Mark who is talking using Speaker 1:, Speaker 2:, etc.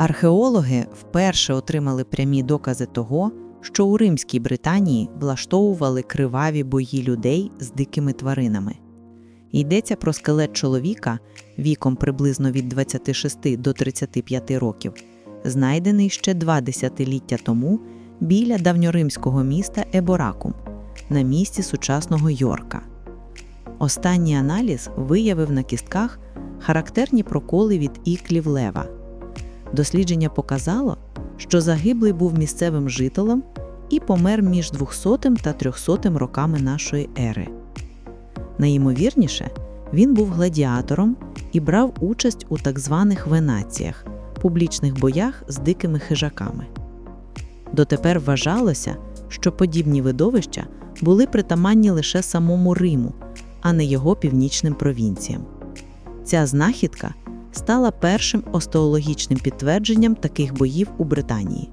Speaker 1: Археологи вперше отримали прямі докази того, що у Римській Британії влаштовували криваві бої людей з дикими тваринами. Йдеться про скелет чоловіка віком приблизно від 26 до 35 років, знайдений ще два десятиліття тому біля давньоримського міста Еборакум на місці сучасного Йорка. Останній аналіз виявив на кістках характерні проколи від іклів лева. Дослідження показало, що загиблий був місцевим жителем і помер між 200 та 300 роками нашої ери. Найімовірніше, він був гладіатором і брав участь у так званих венаціях публічних боях з дикими хижаками. Дотепер вважалося, що подібні видовища були притаманні лише самому Риму, а не його північним провінціям. Ця знахідка стала першим остеологічним підтвердженням таких боїв у Британії.